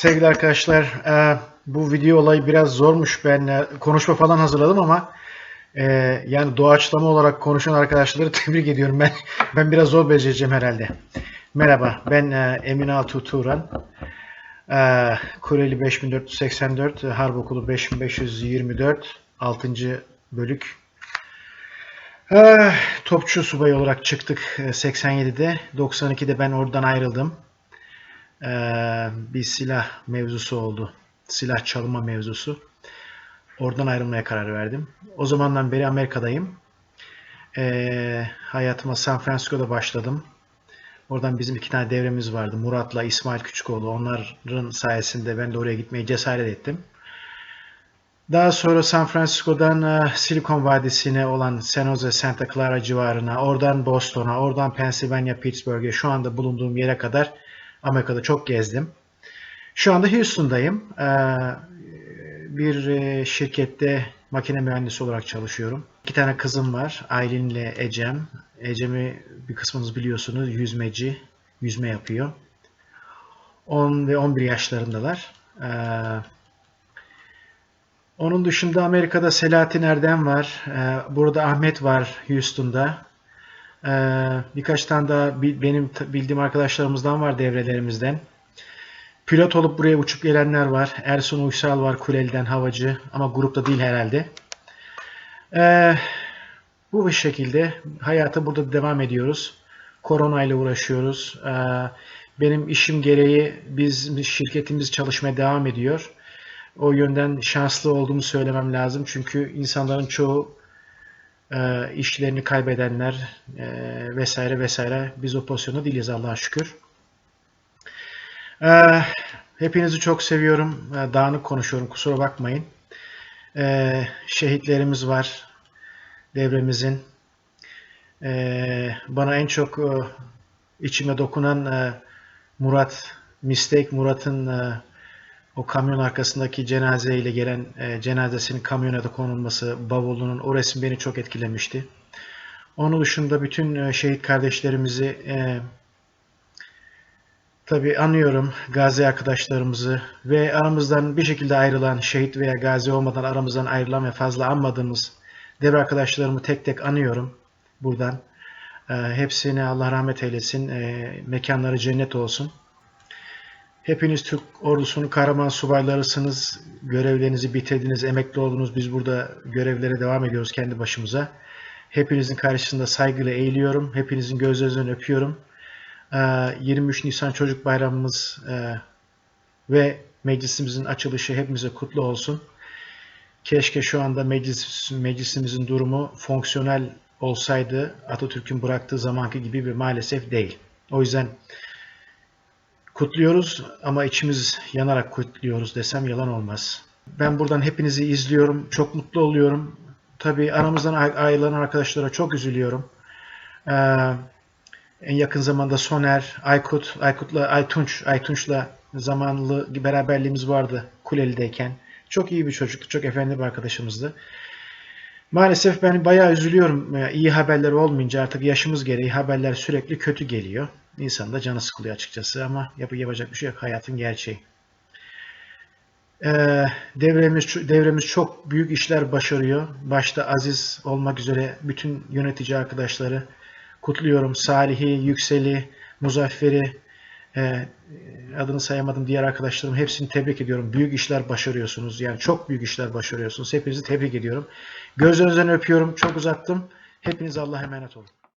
Sevgili arkadaşlar, e, bu video olayı biraz zormuş. Ben e, konuşma falan hazırladım ama e, yani doğaçlama olarak konuşan arkadaşları tebrik ediyorum. Ben ben biraz zor becereceğim herhalde. Merhaba, ben e, Emin Altuğ Turan. Kureli 5484, Harp Okulu 5524, 6. bölük. Topçu subayı olarak çıktık e, 87'de. 92'de ben oradan ayrıldım. Bir silah mevzusu oldu. Silah çalma mevzusu. Oradan ayrılmaya karar verdim. O zamandan beri Amerika'dayım. Ee, hayatıma San Francisco'da başladım. Oradan bizim iki tane devremiz vardı. Murat'la İsmail Küçükoğlu. Onların sayesinde ben de oraya gitmeye cesaret ettim. Daha sonra San Francisco'dan e, Silikon Vadisi'ne olan San Jose, Santa Clara civarına, oradan Boston'a, oradan Pennsylvania, Pittsburgh'e, şu anda bulunduğum yere kadar Amerika'da çok gezdim. Şu anda Houston'dayım. Ee, Bir e, şirkette makine mühendisi olarak çalışıyorum. İki tane kızım var. Aylin ile Ecem. Ecem'i bir kısmınız biliyorsunuz. Yüzmeci. Yüzme yapıyor. 10 ve 11 yaşlarındalar. Ee, Onun dışında Amerika'da Selahattin Erdem var. Ee, Burada Ahmet var Houston'da. Ee, birkaç tane daha benim bildiğim arkadaşlarımızdan var devrelerimizden. Pilot olup buraya uçup gelenler var. Ersun Uysal var Kuleli'den havacı ama grupta değil herhalde. Ee, bu şekilde hayata burada devam ediyoruz. Korona ile uğraşıyoruz. Ee, benim işim gereği biz şirketimiz çalışmaya devam ediyor. O yönden şanslı olduğumu söylemem lazım. Çünkü insanların çoğu e, işlerini kaybedenler e, vesaire vesaire biz o pozisyonda değiliz Allah'a şükür. E, hepinizi çok seviyorum. E, dağınık konuşuyorum kusura bakmayın. Şehitlerimiz var devremizin. Bana en çok e, içime dokunan e, Murat, Mistake Murat'ın o kamyon arkasındaki cenazeyle gelen e, cenazesinin kamyoneta konulması, bavulunun o resim beni çok etkilemişti. Onun dışında bütün e, şehit kardeşlerimizi e, tabii anıyorum gazi arkadaşlarımızı ve aramızdan bir şekilde ayrılan şehit veya gazi olmadan aramızdan ayrılan ve fazla anmadığımız devre arkadaşlarımı tek tek anıyorum buradan. E, hepsine Allah rahmet eylesin. E, mekanları cennet olsun. Hepiniz Türk ordusunun kahraman subaylarısınız. Görevlerinizi bitirdiniz, emekli oldunuz. Biz burada görevlere devam ediyoruz kendi başımıza. Hepinizin karşısında saygıyla eğiliyorum. Hepinizin gözlerinden öpüyorum. Ee, 23 Nisan Çocuk Bayramımız e, ve meclisimizin açılışı hepimize kutlu olsun. Keşke şu anda meclis, meclisimizin durumu fonksiyonel olsaydı Atatürk'ün bıraktığı zamanki gibi bir maalesef değil. O yüzden Kutluyoruz ama içimiz yanarak kutluyoruz desem yalan olmaz. Ben buradan hepinizi izliyorum. Çok mutlu oluyorum. Tabii aramızdan ay- ayrılan arkadaşlara çok üzülüyorum. Ee, en yakın zamanda Soner, Aykut, Aykut'la Aytunç, Aytunç'la zamanlı beraberliğimiz vardı Kuleli'deyken. Çok iyi bir çocuktu, çok efendi bir arkadaşımızdı. Maalesef ben bayağı üzülüyorum. Ee, İyi haberler olmayınca artık yaşımız gereği haberler sürekli kötü geliyor. İnsanın da canı sıkılıyor açıkçası ama yapı yapacak bir şey yok. Hayatın gerçeği. Ee, devremiz devremiz çok büyük işler başarıyor. Başta Aziz olmak üzere bütün yönetici arkadaşları kutluyorum. Salih'i, Yüksel'i, Muzaffer'i, e, adını sayamadım diğer arkadaşlarım hepsini tebrik ediyorum. Büyük işler başarıyorsunuz. Yani çok büyük işler başarıyorsunuz. Hepinizi tebrik ediyorum. Gözlerinizden öpüyorum. Çok uzattım. Hepiniz Allah'a emanet olun.